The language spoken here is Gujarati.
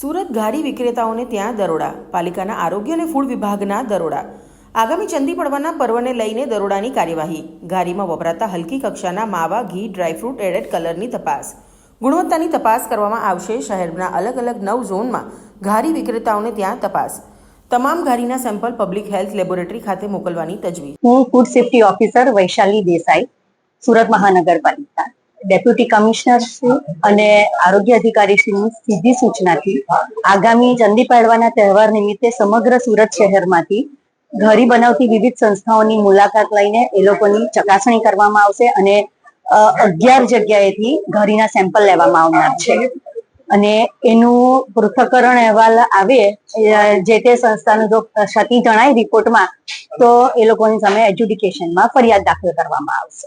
સુરત ગાડી વિક્રેતાઓને ત્યાં દરોડા, પાલિકાના આરોગ્ય અને ફૂડ વિભાગના દરોડા. આગામી ચંદી પડવાના પર્વને લઈને દરોડાની કાર્યવાહી. ગાડીમાં વપરાતા હલકી કક્ષાના માવા, ઘી ડ્રાયફ્રૂટ એડેડ કલરની તપાસ. ગુણવત્તાની તપાસ કરવામાં આવશે. શહેરના અલગ અલગ નવ ઝોનમાં ઘારી વિક્રેતાઓને ત્યાં તપાસ. તમામ ઘારીના સેમ્પલ પબ્લિક હેલ્થ લેબોરેટરી ખાતે મોકલવાની તજવીજ. હું food safety officer Vaishali Desai, Surat મહાનગરપાલિકા. ડેપ્યુટી કમિશનર શ્રી અને આરોગ્ય અધિકારી શ્રીની સીધી સૂચનાથી આગામી ચંદી પાડવાના તહેવાર નિમિત્તે સમગ્ર સુરત શહેરમાંથી ઘરી બનાવતી વિવિધ સંસ્થાઓની મુલાકાત લઈને એ લોકોની ચકાસણી કરવામાં આવશે અને અગિયાર જગ્યાએથી ઘરીના સેમ્પલ લેવામાં આવનાર છે. અને એનું પૃથ્થકરણ અહેવાલ આવે જે તે સંસ્થાનું જો ક્ષતિ જણાય રિપોર્ટમાં, તો એ લોકોની સામે એજ્યુડિકેશનમાં ફરિયાદ દાખલ કરવામાં આવશે.